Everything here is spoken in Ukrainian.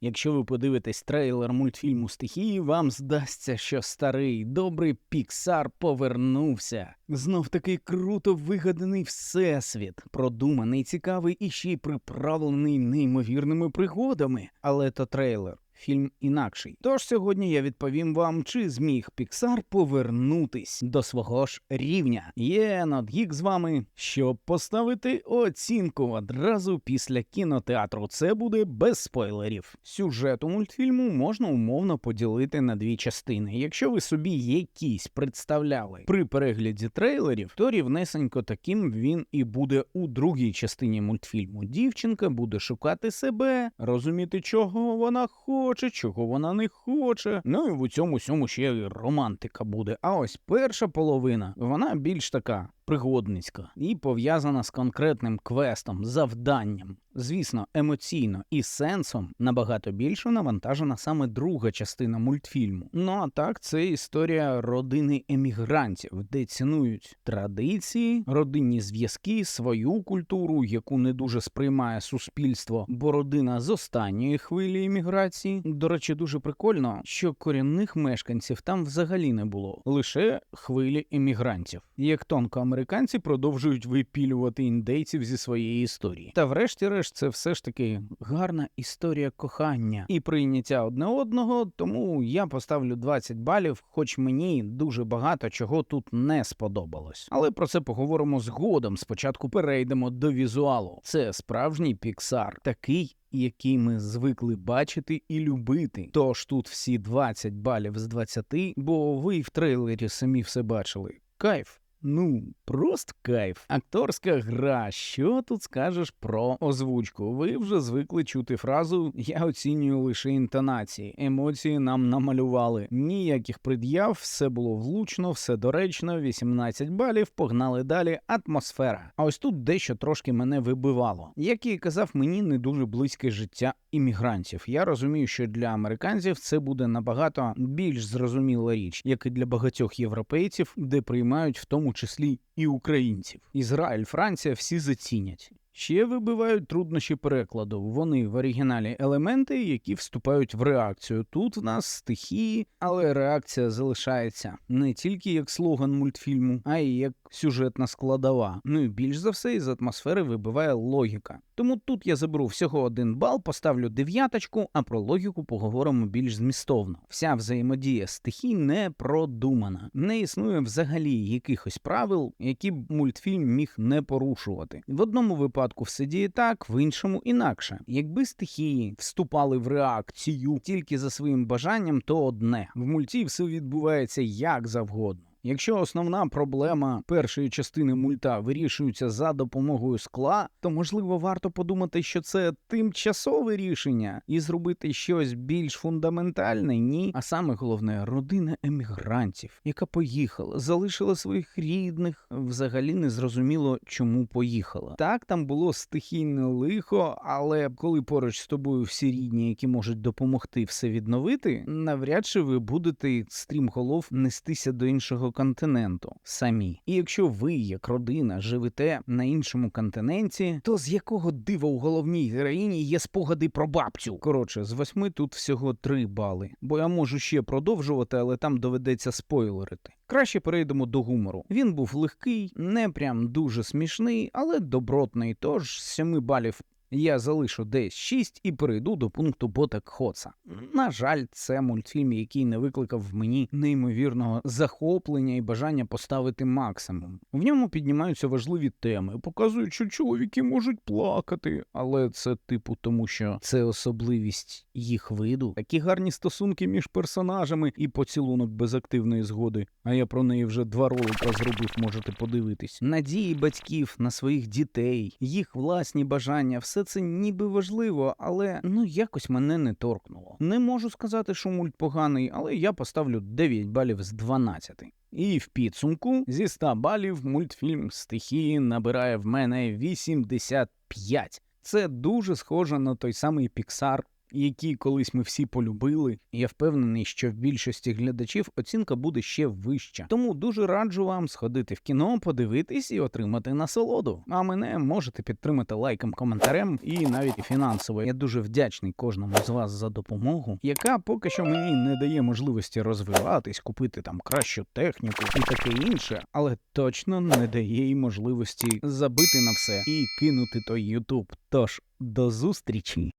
Якщо ви подивитесь трейлер мультфільму Стихії, вам здасться, що старий добрий Піксар повернувся. Знов такий круто вигаданий всесвіт, продуманий, цікавий і ще й приправлений неймовірними пригодами. Але то трейлер. Фільм інакший. Тож сьогодні я відповім вам, чи зміг Піксар повернутись до свого ж рівня. Є Нотгік з вами, щоб поставити оцінку одразу після кінотеатру. Це буде без спойлерів. Сюжет у мультфільму можна умовно поділити на дві частини. Якщо ви собі якісь представляли при перегляді трейлерів, то рівнесенько таким він і буде у другій частині мультфільму. Дівчинка буде шукати себе, розуміти, чого вона хоче хоче, чого вона не хоче. Ну і в цьому всьому ще й романтика буде. А ось перша половина, вона більш така пригодницька і пов'язана з конкретним квестом, завданням. Звісно, емоційно і сенсом набагато більше навантажена саме друга частина мультфільму. Ну а так, це історія родини емігрантів, де цінують традиції, родинні зв'язки, свою культуру, яку не дуже сприймає суспільство, бо родина з останньої хвилі еміграції. До речі, дуже прикольно, що корінних мешканців там взагалі не було, лише хвилі емігрантів. Як тонко американці продовжують випілювати індейців зі своєї історії. Та врешті-решт це все ж таки гарна історія кохання і прийняття одне одного. Тому я поставлю 20 балів, хоч мені дуже багато чого тут не сподобалось. Але про це поговоримо згодом. Спочатку перейдемо до візуалу. Це справжній піксар, такий. Який ми звикли бачити і любити. Тож тут всі 20 балів з 20, бо ви в трейлері самі все бачили. Кайф. Ну, просто кайф. Акторська гра. Що тут скажеш про озвучку? Ви вже звикли чути фразу Я оцінюю лише інтонації. Емоції нам намалювали. Ніяких пред'яв, все було влучно, все доречно, 18 балів, погнали далі. Атмосфера. А ось тут дещо трошки мене вибивало. Як і казав, мені не дуже близьке життя іммігрантів. Я розумію, що для американців це буде набагато більш зрозуміла річ, як і для багатьох європейців, де приймають в тому числі і українців. Ізраїль, Франція всі зацінять. Ще вибивають труднощі перекладу. Вони в оригіналі елементи, які вступають в реакцію. Тут в нас стихії, але реакція залишається не тільки як слоган мультфільму, а й як сюжетна складова. Ну і більш за все із атмосфери вибиває логіка. Тому тут я заберу всього один бал, поставлю дев'яточку, а про логіку поговоримо більш змістовно. Вся взаємодія стихій не продумана, не існує взагалі якихось правил, які б мультфільм міг не порушувати. В одному випадку все діє так, в іншому інакше. Якби стихії вступали в реакцію тільки за своїм бажанням, то одне в мульті все відбувається як завгодно. Якщо основна проблема першої частини мульта вирішується за допомогою скла, то можливо варто подумати, що це тимчасове рішення і зробити щось більш фундаментальне, ні. А саме головне родина емігрантів, яка поїхала, залишила своїх рідних, взагалі не зрозуміло, чому поїхала. Так, там було стихійне лихо, але коли поруч з тобою всі рідні, які можуть допомогти все відновити, навряд чи ви будете стрімголов нестися до іншого континенту самі. І якщо ви, як родина, живете на іншому континенті, то з якого дива у головній героїні є спогади про бабцю? Коротше, з восьми тут всього три бали, бо я можу ще продовжувати, але там доведеться спойлерити. Краще перейдемо до гумору. Він був легкий, не прям дуже смішний, але добротний. Тож з семи балів я залишу десь 6 і перейду до пункту Ботек Хоца. На жаль, це мультфільм, який не викликав в мені неймовірного захоплення і бажання поставити максимум. В ньому піднімаються важливі теми, показують, що чоловіки можуть плакати, але це типу тому, що це особливість їх виду. Такі гарні стосунки між персонажами і поцілунок без активної згоди. А я про неї вже два ролика зробив, можете подивитись. Надії батьків на своїх дітей, їх власні бажання, все це ніби важливо, але ну якось мене не торкнуло. Не можу сказати, що мульт поганий, але я поставлю 9 балів з 12. І в підсумку зі 100 балів мультфільм стихії набирає в мене 85. Це дуже схоже на той самий Піксар які колись ми всі полюбили. Я впевнений, що в більшості глядачів оцінка буде ще вища. Тому дуже раджу вам сходити в кіно, подивитись і отримати насолоду. А мене можете підтримати лайком, коментарем і навіть фінансово. Я дуже вдячний кожному з вас за допомогу, яка поки що мені не дає можливості розвиватись, купити там кращу техніку і таке інше, але точно не дає й можливості забити на все і кинути той Ютуб. Тож до зустрічі!